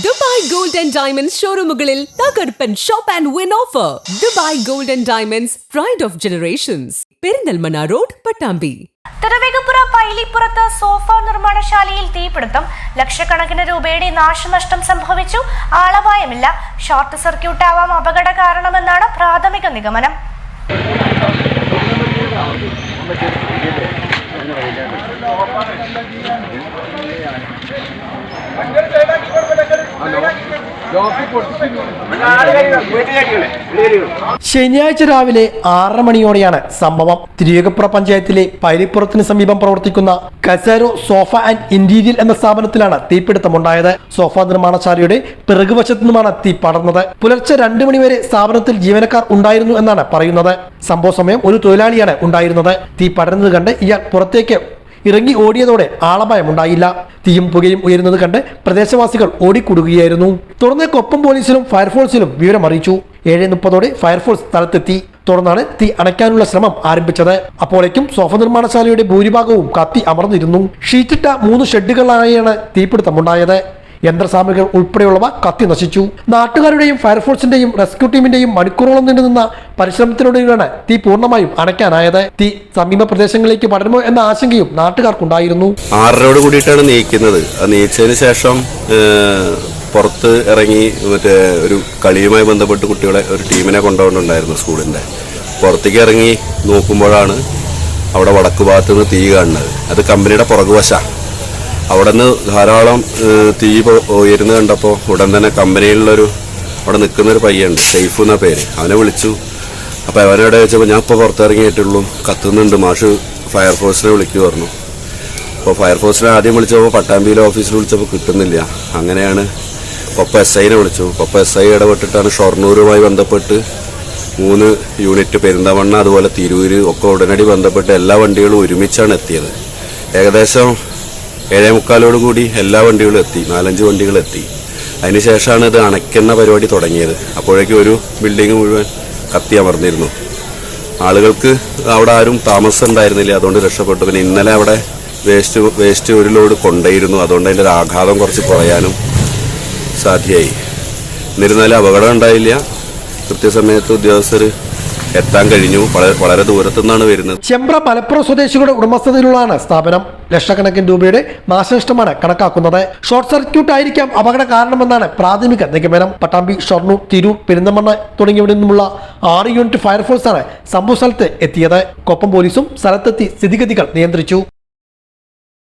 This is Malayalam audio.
ദുബായ് ഗോൾഡ് ആൻഡ് ഡയമണ്ട്സ് ഷോറൂമുകളിൽ തകർപ്പൻ shop and win offer Dubai gold and diamonds pride of generations Perinthalmanna road Pattambi. Thiruvegappura പൈലിപ്പുറത്ത് sofa നിർമ്മാണശാലയിൽ തീപിടുത്തം. ലക്ഷക്കണക്കിന് രൂപയുടെ നാശനഷ്ടം സംഭവിച്ചു. ആളപായമില്ല. ഷോർട്ട് സർക്യൂട്ട് ആവാം അപകട കാരണമെന്നാണ് പ്രാഥമിക നിഗമനം. ശനിയാഴ്ച രാവിലെ ആറര മണിയോടെയാണ് സംഭവം. തിരുവേഗപ്പുറ പഞ്ചായത്തിലെ പൈലിപ്പുറത്തിന് സമീപം പ്രവർത്തിക്കുന്ന കസാരോ സോഫ ആൻഡ് ഇന്റീരിയൽ എന്ന സ്ഥാപനത്തിലാണ് തീപിടുത്തമുണ്ടായത്. സോഫ നിർമ്മാണശാലയുടെ പിറകുവശത്തു നിന്നുമാണ് തീ പടർന്നത്. പുലർച്ചെ രണ്ടു മണിവരെ സ്ഥാപനത്തിൽ ജീവനക്കാർ ഉണ്ടായിരുന്നു എന്നാണ് പറയുന്നത്. സംഭവ സമയം ഒരു തൊഴിലാളിയാണ് ഉണ്ടായിരുന്നത്. തീ പടരുന്നത് കണ്ട് ഇയാൾ പുറത്തേക്ക് ഇറങ്ങി ഓടിയതോടെ ആളപായമുണ്ടായില്ല. തീയും പുകയും ഉയരുന്നത് കണ്ട് പ്രദേശവാസികൾ ഓടിക്കൂടുകയായിരുന്നു. തുടർന്ന് കൊപ്പം പോലീസിലും ഫയർഫോഴ്സിലും വിവരം അറിയിച്ചു ഏഴ് മുപ്പതോടെ ഫയർഫോഴ്സ് സ്ഥലത്തെത്തി. തുടർന്നാണ് തീ അണയ്ക്കാനുള്ള ശ്രമം ആരംഭിച്ചത്. അപ്പോഴേക്കും സോഫ നിർമ്മാണശാലയുടെ ഭൂരിഭാഗവും കത്തി അമർന്നിരുന്നു. ഷീറ്റിട്ട മൂന്ന് ഷെഡുകളായാണ് തീപിടുത്തമുണ്ടായത്. യന്ത്രസാമഗ്രികൾ ഉൾപ്പെടെയുള്ളവ കത്തി നശിച്ചു. നാട്ടുകാരുടെയും ഫയർഫോഴ്സിന്റെയും റെസ്ക്യൂ ടീമിന്റെയും മണിക്കൂറോളം നീണ്ടുനിന്ന പരിശ്രമത്തിലൂടെയാണ് തീ പൂർണമായും അണയ്ക്കാനായത്. തീ സമീപ പ്രദേശങ്ങളിലേക്ക് പടരുമോ എന്ന ആശങ്കയും നാട്ടുകാർക്കുണ്ടായിരുന്നു. ആറരയോട് കൂടിയിട്ടാണ് നീക്കുന്നത്. നീച്ചതിന് ശേഷം പുറത്ത് ഇറങ്ങി മറ്റേ ഒരു കളിയുമായി ബന്ധപ്പെട്ട് കുട്ടികളെ ഒരു ടീമിനെ കൊണ്ടുപോകുന്നുണ്ടായിരുന്നു സ്കൂളിന്റെ പുറത്തേക്ക് ഇറങ്ങി നോക്കുമ്പോഴാണ് അവിടെ വടക്ക് ഭാഗത്ത് നിന്ന് തീ കാണുന്നത്. അത് കമ്പനിയുടെ പുറകുവശ. അവിടെ നിന്ന് ധാരാളം തീ ഉയരുന്നത് കണ്ടപ്പോൾ ഉടൻ തന്നെ കമ്പനിയിലുള്ളൊരു അവിടെ നിൽക്കുന്നൊരു പയ്യുണ്ട് സെയ്ഫ് എന്ന പേര്. അവനെ വിളിച്ചു. അപ്പോൾ അവനോട് ചോദിച്ചപ്പോൾ ഞാൻ ഇപ്പോൾ പുറത്തിറങ്ങിയിട്ടുള്ളൂ. കത്തുന്നുണ്ട്. മാഷ് ഫയർഫോഴ്സിനെ വിളിക്കു പറഞ്ഞു. അപ്പോൾ ഫയർഫോഴ്സിനെ ആദ്യം വിളിച്ചപ്പോൾ പട്ടാമ്പിയിലെ ഓഫീസിൽ വിളിച്ചപ്പോൾ കിട്ടുന്നില്ല. അങ്ങനെയാണ് പപ്പ എസ് ഐനെ വിളിച്ചു. പപ്പ എസ് ഐ ഇടപെട്ടിട്ടാണ് ഷൊർണൂരുമായി ബന്ധപ്പെട്ട് മൂന്ന് യൂണിറ്റ് പെരിന്തമണ്ണ അതുപോലെ തിരൂര് ഒക്കെ ഉടനടി ബന്ധപ്പെട്ട് എല്ലാ വണ്ടികളും ഒരുമിച്ചാണ് എത്തിയത്. ഏകദേശം ഏഴേ മുക്കാലോട് കൂടി എല്ലാ വണ്ടികളും എത്തി നാലഞ്ച് വണ്ടികൾ എത്തി. അതിനുശേഷമാണ് ഇത് അണയ്ക്കുന്ന പരിപാടി തുടങ്ങിയത്. അപ്പോഴേക്കും ഒരു ബിൽഡിംഗ് മുഴുവൻ കത്തി അമർന്നിരുന്നു. ആളുകൾക്ക് അവിടെ ആരും താമസം ഉണ്ടായിരുന്നില്ല. അതുകൊണ്ട് രക്ഷപ്പെട്ടു. പിന്നെ ഇന്നലെ അവിടെ വേസ്റ്റ് വേസ്റ്റ് ഒരു ലോഡ് കൊണ്ടേയിരുന്നു അതുകൊണ്ട് അതിന്റെ ഒരു ആഘാതം കുറച്ച് കുറയാനും സാധ്യമായി. എന്നിരുന്നാലും അപകടം ഉണ്ടായില്ല. കൃത്യസമയത്ത് ഉദ്യോഗസ്ഥർ എത്താൻ കഴിഞ്ഞു. വളരെ വളരെ ദൂരത്തു നിന്നാണ് വരുന്നത്. ചെമ്പ്ര മലപ്പുറം സ്വദേശികളുടെ ഉടമസ്ഥതയിലുള്ളതാണ് സ്ഥാപനം. ലക്ഷക്കണക്കിന് രൂപയുടെ നാശനഷ്ടമാണ് കണക്കാക്കുന്നത്. ഷോർട്ട് സർക്യൂട്ട് ആയിരിക്കാം അപകട കാരണമെന്നാണ് പ്രാഥമിക നിഗമനം. പട്ടാമ്പി ഷൊർണൂർ തിരൂർ പെരിന്തമണ്ണ തുടങ്ങിയവിടെ നിന്നുമുള്ള ആറ് യൂണിറ്റ് ഫയർഫോഴ്സാണ് സംഭവ സ്ഥലത്ത് എത്തിയത്. കൊപ്പം പോലീസും സ്ഥലത്തെത്തി സ്ഥിതിഗതികൾ നിയന്ത്രിച്ചു.